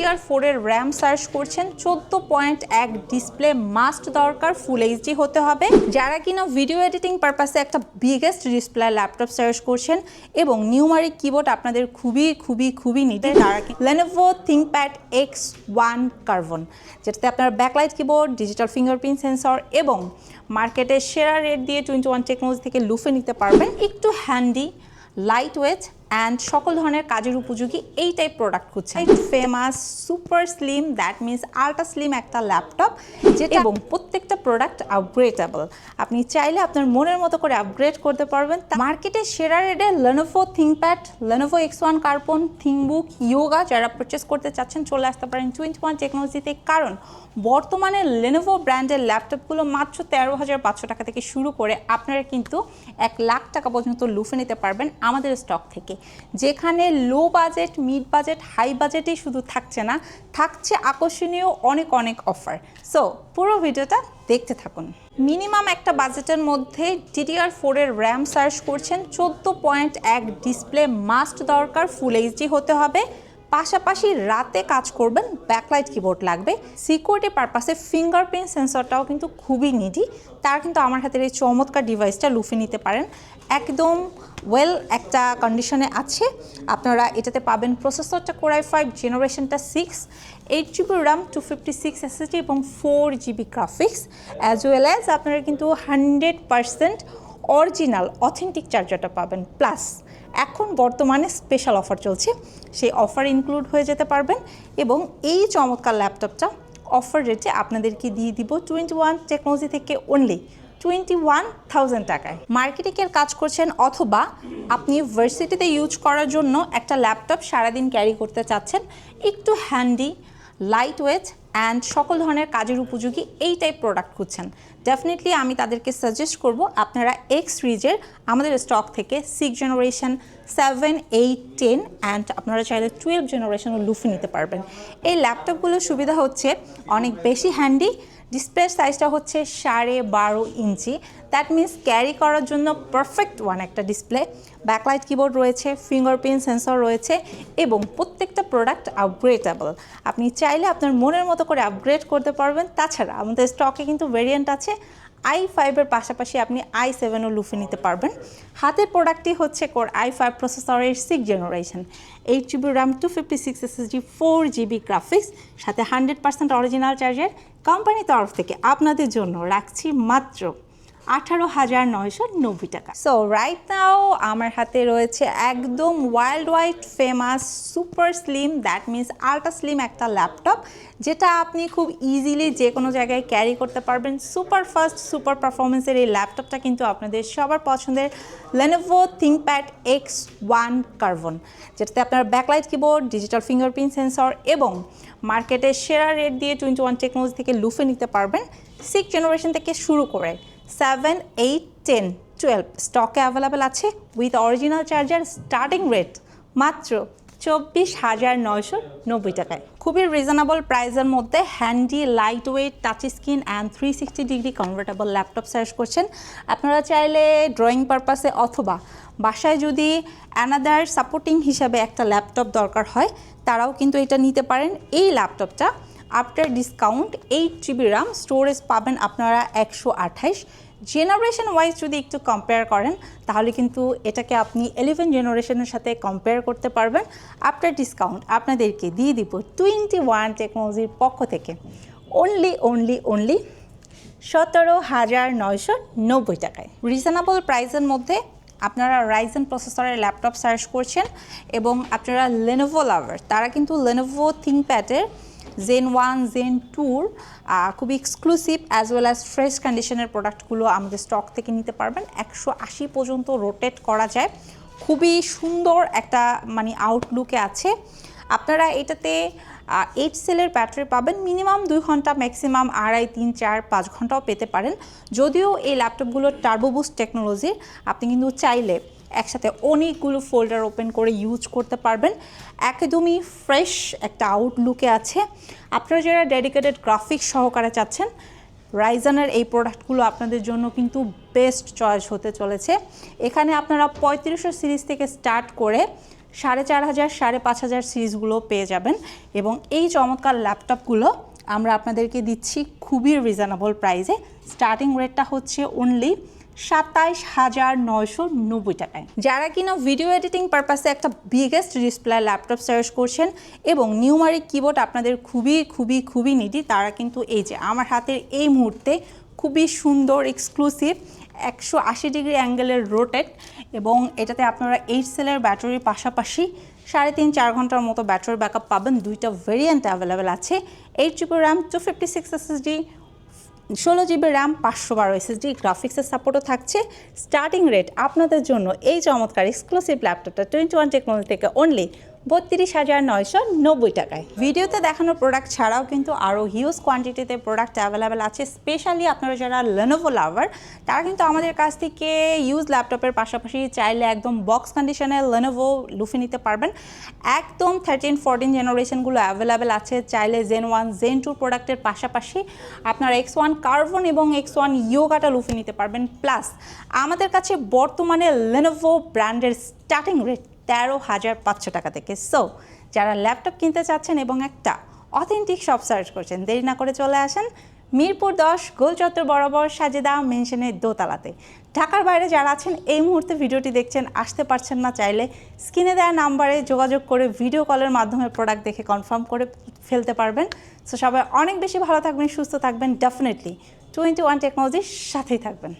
DDR ফোরের RAM search করছেন, চোদ্দ পয়েন্ট এক ডিসপ্লে মাস্ট দরকার ফুল এইচডি হতে হবে। যারা কিনা ভিডিও এডিটিং পারপাসে একটা বিগেস্ট ডিসপ্লে ল্যাপটপ সার্চ করছেন এবং নিউমারিক কিবোর্ড আপনাদের খুবই খুবই খুবই নিডেড তারা Lenovo ThinkPad X one carbon যেটাতে আপনার backlight keyboard digital fingerprint sensor এবং মার্কেটের সেরা রেট দিয়ে টোয়েন্টি ওয়ান টেকনোলজি থেকে লুফে নিতে পারবেন। একটু হ্যান্ডি লাইট ওয়েট অ্যান্ড সকল ধরনের কাজের উপযোগী এই টাইপ প্রোডাক্ট খুঁজছেন। Famous super slim that means ultra slim একটা ল্যাপটপ যেটা এবং প্রত্যেকটা প্রোডাক্ট আপগ্রেডেবল আপনি চাইলে আপনার মনের মতো করে আপগ্রেড করতে পারবেন। মার্কেটে সেরা রেটে Lenovo ThinkPad Lenovo X one carbon ThinkBook Yoga যারা পারচেস করতে চাচ্ছেন চলে আসতে পারেন টোয়েন্টি ওয়ান টেকনোলজিতে কারণ বর্তমানে লেনোভো ব্র্যান্ডের ল্যাপটপগুলো মাত্র তেরো হাজার পাঁচশো টাকা থেকে শুরু করে আপনারা কিন্তু এক লাখ টাকা পর্যন্ত লুফে নিতে পারবেন আমাদের স্টক থেকে। যেখানে low budget mid budget high বাজেটই শুধু থাকছে না, থাকছে আকর্ষণীয় অনেক অনেক অফার সো পুরো ভিডিওটা দেখতে থাকুন। মিনিমাম একটা বাজেটের মধ্যে ডিডিআর ফোরের র্যাম সার্চ করছেন, চোদ্দ পয়েন্ট এক ডিসপ্লে মাস্ট দরকার ফুল এইচডি হতে হবে। পাশাপাশি রাতে কাজ করবেন, ব্যাকলাইট কিবোর্ড লাগবে। সিকিউরিটি পারপাসে ফিঙ্গারপ্রিন্ট সেন্সরটাও কিন্তু খুবই নিডি তার কিন্তু আমার হাতের এই চমৎকার ডিভাইসটা লুফে নিতে পারেন। একদম ওয়েল একটা কন্ডিশনে আছে। আপনারা এটাতে পাবেন প্রসেসরটা core i five জেনারেশনটা six eight GB RAM two fifty six SSD এবং four GB graphics as well as আপনারা কিন্তু হান্ড্রেড পারসেন্ট অরিজিনাল অথেন্টিক চার্জারটা পাবেন। প্লাস এখন বর্তমানে স্পেশাল অফার চলছে। সেই অফার ইনক্লুড হয়ে যেতে পারবেন এবং এই চমৎকার ল্যাপটপটা অফার রেটে আপনাদেরকে দিয়ে দিব টোয়েন্টি ওয়ান টেকনোলজি থেকে অনলি টোয়েন্টি ওয়ান থাউজেন্ড টাকায় মার্কেটিংয়ের কাজ করছেন অথবা আপনি ভার্সিটিতে ইউজ করার জন্য একটা ল্যাপটপ সারাদিন ক্যারি করতে চাচ্ছেন, একটু হ্যান্ডি লাইট ওয়েট অ্যান্ড সকল ধরনের কাজের উপযোগী এই টাইপ প্রোডাক্ট খুঁজছেন। ডেফিনেটলি আমি তাদেরকে সাজেস্ট করব, আপনারা এক্স সিরিজের আমাদের স্টক থেকে six generation seven eight ten and আপনারা চাইলে টুয়েলভ জেনারেশনও লুফে নিতে পারবেন। এই ল্যাপটপগুলোর সুবিধা হচ্ছে অনেক বেশি হ্যান্ডি ডিসপ্লে সাইজটা হচ্ছে সাড়ে বারো ইঞ্চি। দ্যাট মিন্স ক্যারি করার জন্য পারফেক্ট ওয়ান একটা ডিসপ্লে ব্যাকলাইট কিবোর্ড রয়েছে ফিঙ্গারপ্রিন্ট সেন্সর রয়েছে এবং প্রত্যেকটা প্রোডাক্ট আপগ্রেডেবল আপনি চাইলে আপনার মনের মতো করে আপগ্রেড করতে পারবেন। তাছাড়া আমাদের স্টকে কিন্তু ভেরিয়েন্ট আছে। আই ফাইভের পাশাপাশি আপনি আই সেভেনও লুফে নিতে পারবেন। হাতের প্রোডাক্টটি হচ্ছে কোর আই ফাইভ প্রসেসরের six generation eight GB RAM two fifty six SSD four GB graphics সাথে হান্ড্রেড পার্সেন্ট অরিজিনাল চার্জার কোম্পানির তরফ থেকে আপনাদের জন্য রাখছি মাত্র আঠারো হাজার নয়শো নব্বই টাকা। সো রাইট নাও আমার হাতে রয়েছে একদম world wide famous super slim that means ultra slim একটা ল্যাপটপ যেটা আপনি খুব ইজিলি যে কোনো জায়গায় ক্যারি করতে পারবেন। সুপার ফাস্ট সুপার পারফরমেন্সের এই ল্যাপটপটা কিন্তু আপনাদের সবার পছন্দের Lenovo ThinkPad X one carbon যেটাতে আপনার backlight keyboard digital fingerprint sensor এবং মার্কেটের সেরা রেট দিয়ে টোয়েন্টি ওয়ান টেকনোলজি থেকে লুফে নিতে পারবেন। সিক্স জেনারেশন থেকে শুরু করে সেভেন এইট টেন টুয়েলভ স্টকে অ্যাভেলেবেল আছে with original charger starting rate মাত্র চব্বিশ হাজার নয়শো নব্বই টাকায়। খুবই রিজনেবল প্রাইসের মধ্যে handy light weight touch screen and three sixty degree convertible laptop search করছেন। আপনারা চাইলে ড্রয়িং পারপাসে অথবা বাসায় যদি অ্যানাদার সাপোর্টিং হিসাবে একটা ল্যাপটপ দরকার হয়, তারাও কিন্তু এটা নিতে পারেন। এই ল্যাপটপটা after discount eight GB RAM storage পাবেন আপনারা একশো আঠাইশ জেনারেশন ওয়াইজ যদি একটু কম্পেয়ার করেন, তাহলে কিন্তু এটাকে আপনি ইলেভেন জেনারেশনের সাথে কম্পেয়ার করতে পারবেন। আফটার ডিসকাউন্ট আপনাদেরকে দিয়ে দিব টোয়েন্টি ওয়ান টেকনোলজির পক্ষ থেকে। অনলি অনলি অনলি সতেরো হাজার নয়শো নব্বই টাকায়। রিজনেবল প্রাইসের মধ্যে আপনারা রাইজেন প্রসেসরের ল্যাপটপ সার্চ করছেন এবং আপনারা লেনোভো লাভার তারা কিন্তু লেনোভো থিঙ্কপ্যাডের জেন ওয়ান জেন টুর খুবই exclusive as well as fresh কন্ডিশনের প্রোডাক্টগুলো আমাদের স্টক থেকে নিতে পারবেন। একশো আশি পর্যন্ত রোটেট করা যায়। খুবই সুন্দর একটা মানে আউটলুকে আছে। আপনারা এটাতে এইট সেলের ব্যাটারি পাবেন। মিনিমাম দুই ঘণ্টা ম্যাক্সিমাম আড়াই, তিন, চার, পাঁচ ঘন্টাও পেতে পারেন। যদিও এই ল্যাপটপগুলো টার্বোবুস্ট টেকনোলজির আপনি কিন্তু চাইলে একসাথে অনেকগুলো ফোল্ডার ওপেন করে ইউজ করতে পারবেন। একদমই ফ্রেশ একটা আউটলুকে আছে। আপনারা যারা ডেডিকেটেড গ্রাফিক্স সহকারে চাচ্ছেন রাইজানের এই প্রোডাক্টগুলো আপনাদের জন্য কিন্তু বেস্ট চয়েস হতে চলেছে। এখানে আপনারা পঁয়ত্রিশশো সিরিজ থেকে স্টার্ট করে সাড়ে চার হাজার, সাড়ে পাঁচ হাজার সিরিজগুলো পেয়ে যাবেন এবং এই চমৎকার ল্যাপটপগুলো আমরা আপনাদেরকে দিচ্ছি খুবই রিজনেবল প্রাইসে স্টার্টিং রেটটা হচ্ছে অনলি সাতাইশ হাজার নয়শো নব্বই টাকায়। যারা কিনা ভিডিও এডিটিং পারপাসে একটা বিগেস্ট ডিসপ্লে ল্যাপটপ সার্চ করছেন এবং নিউমারিক কিবোর্ড আপনাদের খুবই খুবই খুবই নিডি তারা কিন্তু এই যে আমার হাতের এই মুহূর্তে খুবই সুন্দর এক্সক্লুসিভ একশো আশি ডিগ্রি অ্যাঙ্গেলের রোটেট এবং এটাতে আপনারা এইট সেলের ব্যাটারির পাশাপাশি সাড়ে তিন, চার ঘণ্টার মতো ব্যাটারি ব্যাকআপ পাবেন। দুইটা ভেরিয়েন্ট অ্যাভেলেবেল আছে। Eight GB RAM two fifty six SSD ষোলো জিবি র্যাম পাঁচশো বারো এসএসডি গ্রাফিক্সের সাপোর্টও থাকছে। স্টার্টিং রেট আপনাদের জন্য এই চমৎকার এক্সক্লুসিভ ল্যাপটপটা টোয়েন্টি ওয়ান টেকনোলজি থেকে অনলি বত্রিশ হাজার নয়শো নব্বই টাকায়। ভিডিওতে দেখানো প্রোডাক্ট ছাড়াও কিন্তু আরও হিউজ কোয়ান্টিটিতে প্রোডাক্ট অ্যাভেলেবেল আছে স্পেশালি আপনারা যারা লেনোভো লাভার তারা কিন্তু আমাদের কাছ থেকে ইউজ ল্যাপটপের পাশাপাশি চাইলে একদম বক্স কন্ডিশনে লেনোভো লুফে নিতে পারবেন। একদম থার্টিন ফোরটিন জেনারেশনগুলো অ্যাভেলেবেল আছে, চাইলে জেন ওয়ান জেন টু প্রোডাক্টের পাশাপাশি আপনার এক্স ওয়ান কার্বন এবং এক্স ওয়ান ইয়োগাটা লুফে নিতে পারবেন। প্লাস আমাদের কাছে বর্তমানে লেনোভো ব্র্যান্ডের স্টার্টিং রেট তেরো হাজার পাঁচশো টাকা থেকে। সো যারা ল্যাপটপ কিনতে চাচ্ছেন এবং একটা অথেন্টিক শপ সার্চ করছেন, দেরি না করে চলে আসেন মিরপুর দশ গোল চত্বর বরাবর, সাজেদা, মেনশনের দোতলাতে। ঢাকার বাইরে যারা আছেন, এই মুহূর্তে ভিডিওটি দেখছেন, আসতে পারছেন না চাইলে স্ক্রিনে দেওয়া নাম্বারে যোগাযোগ করে ভিডিও কলের মাধ্যমে প্রোডাক্ট দেখে কনফার্ম করে ফেলতে পারবেন। সো সবাই অনেক বেশি ভালো থাকবেন, সুস্থ থাকবেন ডেফিনেটলি টোয়েন্টি ওয়ান টেকনোলজির সাথেই থাকবেন।